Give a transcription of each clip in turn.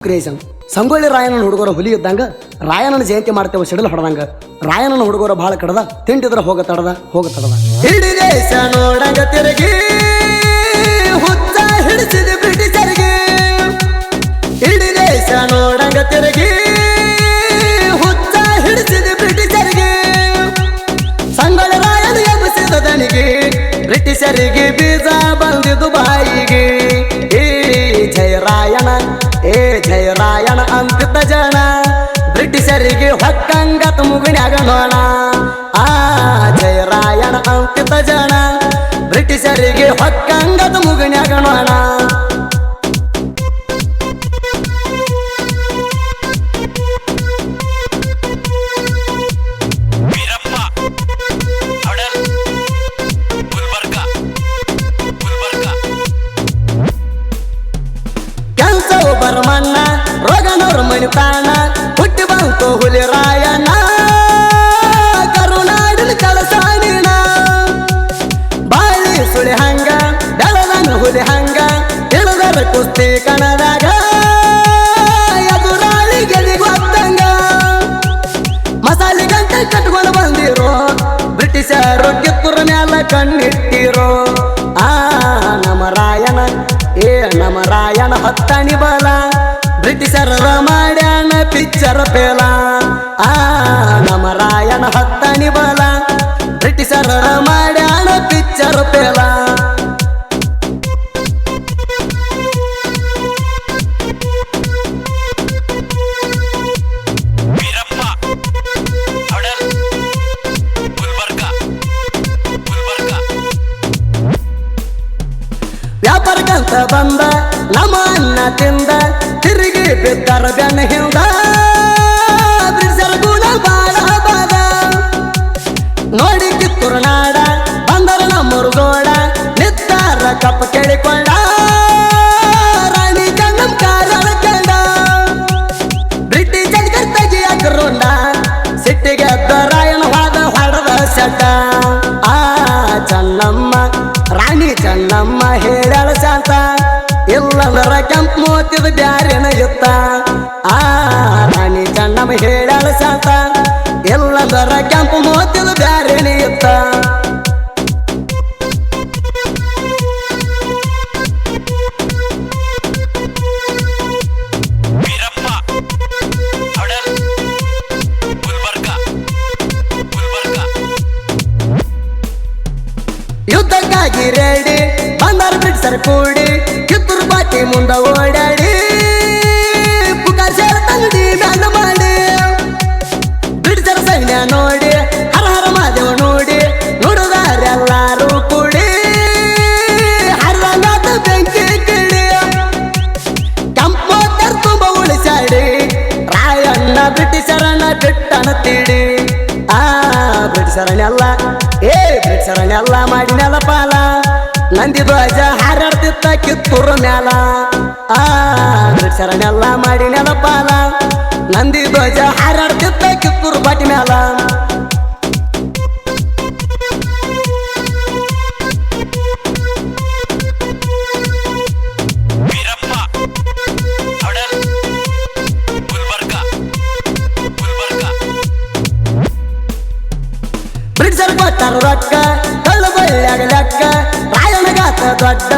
Creation Sangolli ರಾಯಣ್ಣನ ಹುಡುಗರ ಹುಲಿ ಇದ್ದಂಗ ರಾಯಣ್ಣನ ಜಯಂತಿ ಮಾಡ್ತೇವೆ ಸಿಡಲ್ ಹೊಡೆದಂಗ. ರಾಯಣ್ಣನ ಹುಡುಗರ ಬಹಳ ಕಡದ ತಿಂಟಿದ್ರ ಹೋಗ ತಡದ ಹೋಗ ತಡದ. ನೋಡಂಗ ತಿರುಗಿ ಹುತ್ತ ಹಿಡಿಸಿದ ಬ್ರಿಟಿಷರಿಗೆ ಇಡೀ ದೇಶ ನೋಡಂಗ ತಿರುಗಿ ಹುತ್ತ ಹಿಡಿಸಿದ ಬ್ರಿಟಿಷರಿಗೆ ಸಂಗೊಳ್ಳಿ ರಾಯಣ್ಣ ಎಬ್ಬಿಸಿದ ದನಿಗೆ, ಬ್ರಿಟಿಷರಿಗೆ ಮುಗುಣ್ಯಾಗ ನೋಣ ಆ ಜಯರಾಯಣ ಅಂಕಿತ ಜನ. ಬ್ರಿಟಿಷರಿಗೆ ಹೊಕ್ಕಂಗದ ಮುಗುಣ್ಯಾಗ ನೋಣ. ಕೆಲ್ಸವು ಬರಮಣ್ಣ ರೋಗನವ್ರ ಮಣಿತಾಣ ಹುಟ್ಟಿ ಬಂತು ಹುಲಿ ಸುಳಿ ಹಂಗ ಬೆಳದನ ನುಗುಲಿ ಹಂಗ ಇಳದರ ಕುಸ್ತಿ ಕಣದಾಗ. ಎದುರಾಳಿ ಗೆಲಿಗೊತ್ತಂಗ ಮಸಾಲೆ ಗಂಟೆ ಕಟ್ಕೊಂಡು ಬಂದಿರೋ, ಬ್ರಿಟಿಷರು ಕಿತ್ತೂರ ಮ್ಯಾಲ ಕಣ್ಣಿಟ್ಟಿರೋ. ಆ, ನಮ್ಮ ರಾಯಣ ಏ ನಮ ರಾಯಣ ಹತ್ತಣಿ ಬಲ. ಬ್ರಿಟಿಷರ ಮಾಡ್ಯಾನ ಪಿಕ್ಚರ್ ಪೇಲ. ಆ, ನಮ್ಮ ರಾಯಣ ಹತ್ತಣಿ ಬಲ. ಬ್ರಿಟಿಷರ ಬಂದ ನಮ್ಮ ಅನ್ನ ತಿಂದ, ತಿರುಗಿ ಬಿದ್ದರ ಬೆನ್ನ ಹಿಂದ. ಬ್ರಿಟಿಷರ ಗುಣ ಬಾಳ ನೋಡಿ ಕಿತ್ತೂರು ನಾಡ, ಬಂದರ ನಮ್ಮೂರು ಗೋಡ ನಿತ್ತಾರ ಕಪ್ಪ ಕೇಳಿಕೊಂಡ, ರಾಣಿ ಚೆನ್ನಂ ಕಾರಣ ಕಂಡ. ಬ್ರಿಟಿಷ್ ತೆಗಿ ಅಗ್ರೋಂಡ ಸಿಟ್ಟಿಗೆ ಎದ್ದ ರಾಯಣ ವಾದ ಹೊಡೆದ ಸಡ್ಡ ಆ ಚನ್ನಮ್ಮ, ರಾಣಿ ಚೆನ್ನಮ್ಮ ಮೋತಿದ ಬ್ಯಾರೇನ ಇತ್ತ ಆ ರಾಣಿ ಚೆನ್ನಮ್ಮ ಸಾತ. ಎಲ್ಲ ಇಲ್ಲಂದ್ರ ಕೆಂಪು ಮೋತಿದ ಬ್ಯಾರೇನ ಎತ್ತ ಯುದ್ಧಕ್ಕಾಗಿ ರೆಡಿ ಬಂದಾರ ಸರ್ ಕೂಡಿ ಕಿತ್ತೂರು ಬಾಟಿ ಮುಂದ ಓಡಾಡಿ. ಬ್ರಿಟಿಷರನ್ನ ಬಿಟ್ಟನ ತಿಳಿ ಆ ಬ್ರಿಟಿಷರನ್ನೆಲ್ಲ ಏ ಬ್ರಿಟಿಷರನ್ನೆಲ್ಲ ಮಾಡಿನೆಲ್ಲ ಪಾಲ. ನಂದಿ ಧ್ವಜ ಹಾರಾಡ್ತಿತ್ತ ಕಿತ್ತೂರು ಮ್ಯಾಲ. ಆ ಬ್ರಿಟಿಷರನ್ನೆಲ್ಲ ಮಾಡಿನೆಲ್ಲ ಪಾಲ. ನಂದಿ ಧ್ವಜ ಹಾರಾಡ್ತಿತ್ತ ಕಿತ್ತೂರು ಬಾಟಿ ಮ್ಯಾಲ. சட்ட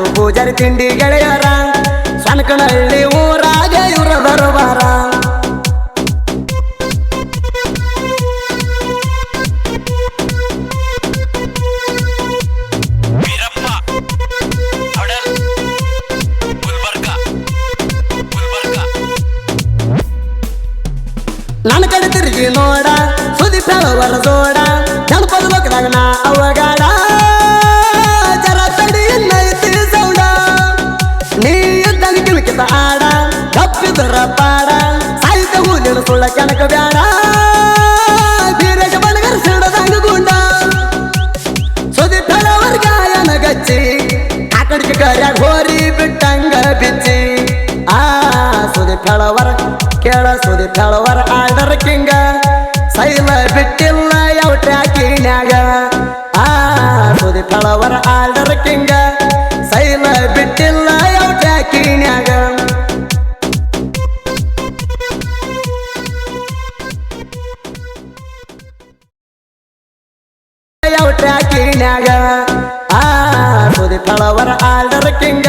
ಕಾಸು ಪೂಜಾರಿ ತಿಂಡಿ ಗೆಳೆಯರ ಸಣ್ಕನಹಳ್ಳಿ ಊರಾಗ ಇವರ ದರಬಾರ. ನನ್ನ ಕಡೆ ತಿರುಗಿ ನೋಡ ಸುದಿ ಫೆಳವರ ಜೋಡ ಜನಪದ ಲೋಕದಾಗ ನಾ ಅವಗಾಡ. ಹೂಲಿನ ಸುಳ್ಳ ಕೆಣಕ ಬ್ಯಾಡ. ಬೀರೇಶ ಬಣಗರ್ ಸಿಡದಂಗ ಗುಂಡ. ಸುದಿ ಫೆಳವರ್ ಗಾಯನ ಗಚ್ಚಿ. ಆಕಡಿಕೆ ಕಡಿಕೆ ಕರ್ಯಾಗ ಹೋರಿ ಬಿಟ್ಟಂಗ ಬಿಚ್ಚಿ. ಆ, ಸುದಿ ಫೆಳವರ ಕೇಳ, ಸುದಿ ಫೆಳವರ ಆರ್ಡರ್ ಕಿಂಗ. ಸೈಲ ಬಿಟ್ಟಿಲ್ಲ ಯಾವ ಟ್ರ್ಯಾಕಿನ್ಯಾಗ ಆ, ಸುದಿ ಫೆಳವರ ಆರ್ಡರ್ ಕಿಂಗ. ಸೈಲ ಬಿಟ್ಟಿಲ್ಲ ಯಾವ ಟ್ರ್ಯಾಕಿನ್ಯಾಗ ಆ ಸುದಿ ತಳವರ ಆಲ್ಡರ್ ಕಿಂಗ.